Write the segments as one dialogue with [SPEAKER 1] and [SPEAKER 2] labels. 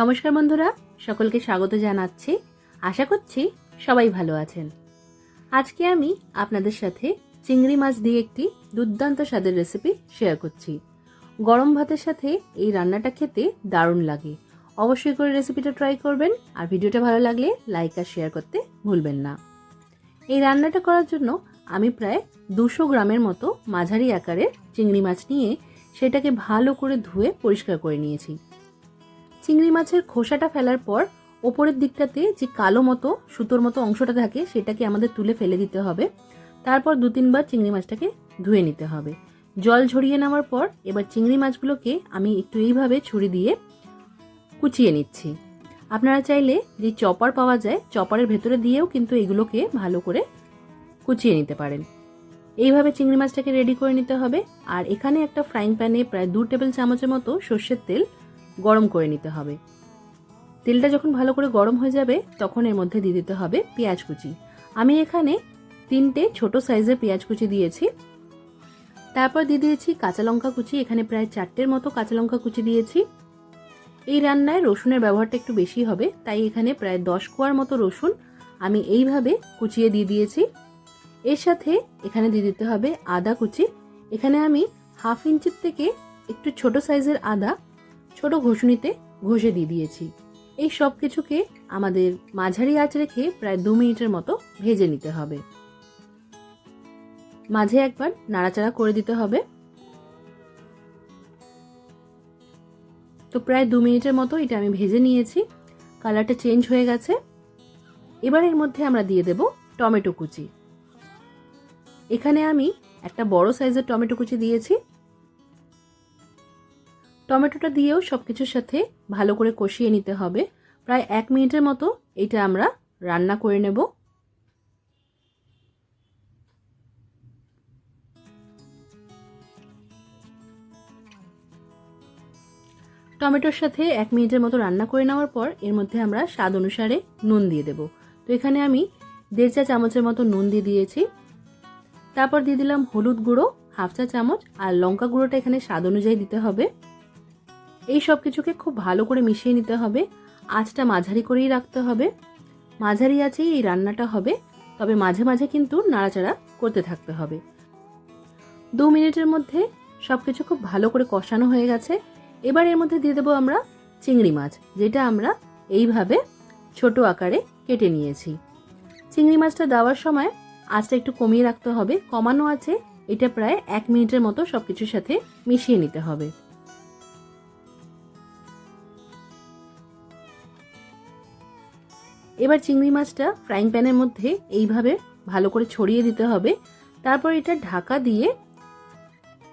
[SPEAKER 1] নমস্কার বন্ধুরা, সকলকে স্বাগত জানাচ্ছি। আশা করছি সবাই ভালো আছেন। আজকে আমি আপনাদের সাথে চিংড়ি মাছ দিয়ে একটি দুর্দান্ত স্বাদের রেসিপি শেয়ার করছি। গরম ভাতের সাথে এই রান্নাটা খেতে দারুণ লাগে। অবশ্যই করে রেসিপিটা ট্রাই করবেন আর ভিডিওটা ভালো লাগলে লাইক আর শেয়ার করতে ভুলবেন না। এই রান্নাটা করার জন্য আমি প্রায় দুশো গ্রামের মতো মাঝারি আকারের চিংড়ি মাছ নিয়ে সেটাকে ভালো করে ধুয়ে পরিষ্কার করে নিয়েছি। চিংড়ি মাছের খোসাটা ফেলার পর ওপরের দিকটাতে যে কালো মতো, সুতোর মতো অংশটা থাকে, সেটাকে আমাদের তুলে ফেলে দিতে হবে। তারপর দু তিনবার চিংড়ি মাছটাকে ধুয়ে নিতে হবে। জল ঝরিয়ে নেওয়ার পর এবার চিংড়ি মাছগুলোকে আমি একটু এইভাবে ছুরি দিয়ে কুচিয়ে নিচ্ছি। আপনারা চাইলে যে চপার পাওয়া যায়, চপারের ভেতরে দিয়েও কিন্তু এগুলোকে ভালো করে কুচিয়ে নিতে পারেন। এইভাবে চিংড়ি মাছটাকে রেডি করে নিতে হবে। আর এখানে একটা ফ্রাইং প্যানে প্রায় দু টেবিল চামচের মতো সর্ষের তেল গরম করে নিতে হবে। তেলটা যখন ভালো করে গরম হয়ে যাবে, তখন এর মধ্যে দিয়ে দিতে হবে পেঁয়াজ কুচি। আমি এখানে তিনটে ছোট সাইজের পেঁয়াজ কুচি দিয়েছি। তারপর দিয়ে দিয়েছি কাঁচা লঙ্কা কুচি, এখানে প্রায় চারটের মতো কাঁচা লঙ্কা কুচি দিয়েছি। এই রান্নায় রসুনের ব্যবহারটা একটু বেশি হবে, তাই এখানে প্রায় দশ কোয়ার মতো রসুন আমি এইভাবে কুচিয়ে দিয়ে দিয়েছি। এর সাথে এখানে দিয়ে দিতে হবে আদা কুচি। এখানে আমি হাফ ইঞ্চির থেকে একটু ছোট সাইজের আদা ছোট ঘষুনিতে ঘষে দিয়ে দিয়েছি। এই সব কিছুকে আমাদের মাঝারি আঁচ রেখে প্রায় দু মিনিটের মতো ভেজে নিতে হবে। মাঝে একবার নাড়াচাড়া করে দিতে হবে। তো প্রায় দু মিনিটের মতো এটা আমি ভেজে নিয়েছি। কালারটা চেঞ্জ হয়ে গেছে। এবার এর মধ্যে আমরা দিয়ে দেব টমেটো কুচি। এখানে আমি একটা বড় সাইজের টমেটো কুচি দিয়েছি। টমেটোটা দিয়েও সব কিছুর সাথে ভালো করে কষিয়ে নিতে হবে। প্রায় এক মিনিটের মতো এটা আমরা রান্না করে নেব। টমেটোর সাথে এক মিনিটের মতো রান্না করে নেওয়ার পর এর মধ্যে আমরা স্বাদ অনুসারে নুন দিয়ে দেব। তো এখানে আমি দেড় চা চামচের মতো নুন দিয়ে দিয়েছি। তারপর দিয়ে দিলাম হলুদ গুঁড়ো, হাফ চা চামচ আর লঙ্কা গুঁড়োটা এখানে স্বাদ অনুযায়ী দিতে হবে। এই সব কিছুকে খুব ভালো করে মিশিয়ে নিতে হবে। আঁচটা মাঝারি করেই রাখতে হবে। মাঝারি আঁচেই এই রান্নাটা হবে। তবে মাঝে মাঝে কিন্তু নাড়াচাড়া করতে থাকতে হবে। দু মিনিটের মধ্যে সব কিছু খুব ভালো করে কষানো হয়ে গেছে। এবার এর মধ্যে দিয়ে দেবো আমরা চিংড়ি মাছ, যেটা আমরা এইভাবে ছোট আকারে কেটে নিয়েছি। চিংড়ি মাছটা দেওয়ার সময় আঁচটা একটু কমিয়ে রাখতে হবে। কমানো আছে এটা প্রায় এক মিনিটের মতো সব কিছুর সাথে মিশিয়ে নিতে হবে। এবার চিংড়ি মাছটা ফ্রাইং প্যানের মধ্যে এইভাবে ভালো করে ছড়িয়ে দিতে হবে। তারপর এটা ঢাকা দিয়ে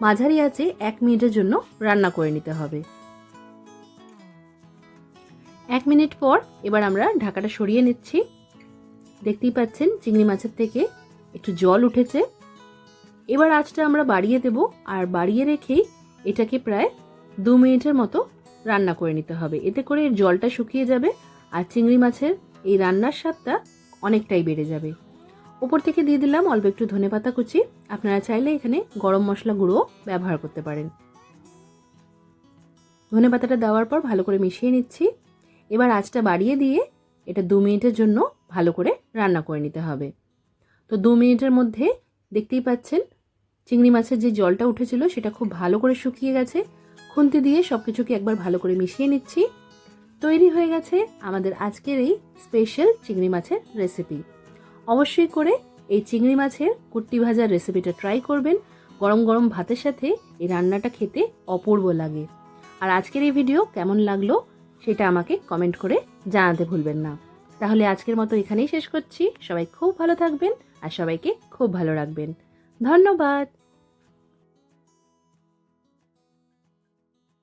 [SPEAKER 1] মাঝারি আছে এক মিনিটের জন্য রান্না করে নিতে হবে। এক মিনিট পর এবার আমরা ঢাকাটা সরিয়ে নিচ্ছি। দেখতেই পাচ্ছেন চিংড়ি মাছের থেকে একটু জল উঠেছে। এবার আঁচটা আমরা বাড়িয়ে দেব আর বাড়িয়ে রেখেই এটাকে প্রায় দু মিনিটের মতো রান্না করে নিতে হবে। এতে করে এর জলটা শুকিয়ে যাবে আর চিংড়ি মাছের এই রান্নার স্বাদটা অনেকটাই বেড়ে যাবে। উপর থেকে দিয়ে দিলাম অল্প একটু ধনে পাতা কুচি। আপনারা চাইলে এখানে গরম মশলা গুঁড়ো ব্যবহার করতে পারেন। ধনে পাতাটা দেওয়ার পর ভালো করে মিশিয়ে নিচ্ছি। এবার আঁচটা বাড়িয়ে দিয়ে এটা দু মিনিটের জন্য ভালো করে রান্না করে নিতে হবে। তো দু মিনিটের মধ্যে দেখতেই পাচ্ছেন, চিংড়ি মাছের যে জলটা উঠেছিল সেটা খুব ভালো করে শুকিয়ে গেছে। খুন্তি দিয়ে সব কিছুকে একবার ভালো করে মিশিয়ে নিচ্ছি। তৈরি হয়ে গেছে আমাদের আজকের এই স্পেশাল চিংড়ি মাছের রেসিপি অবশ্যই করে এই চিংড়ি মাছের কুট্টি ভাজার রেসিপিটা ট্রাই করবেন। গরম গরম ভাতের সাথে এই রান্নাটা খেতে অপূর্ব লাগে। আর আজকের এই ভিডিও কেমন লাগল সেটা আমাকে কমেন্ট করে জানাতে ভুলবেন না। তাহলে আজকের মতো এখানেই শেষ করছি। সবাই খুব ভালো থাকবেন আর সবাইকে খুব ভালো রাখবেন। ধন্যবাদ!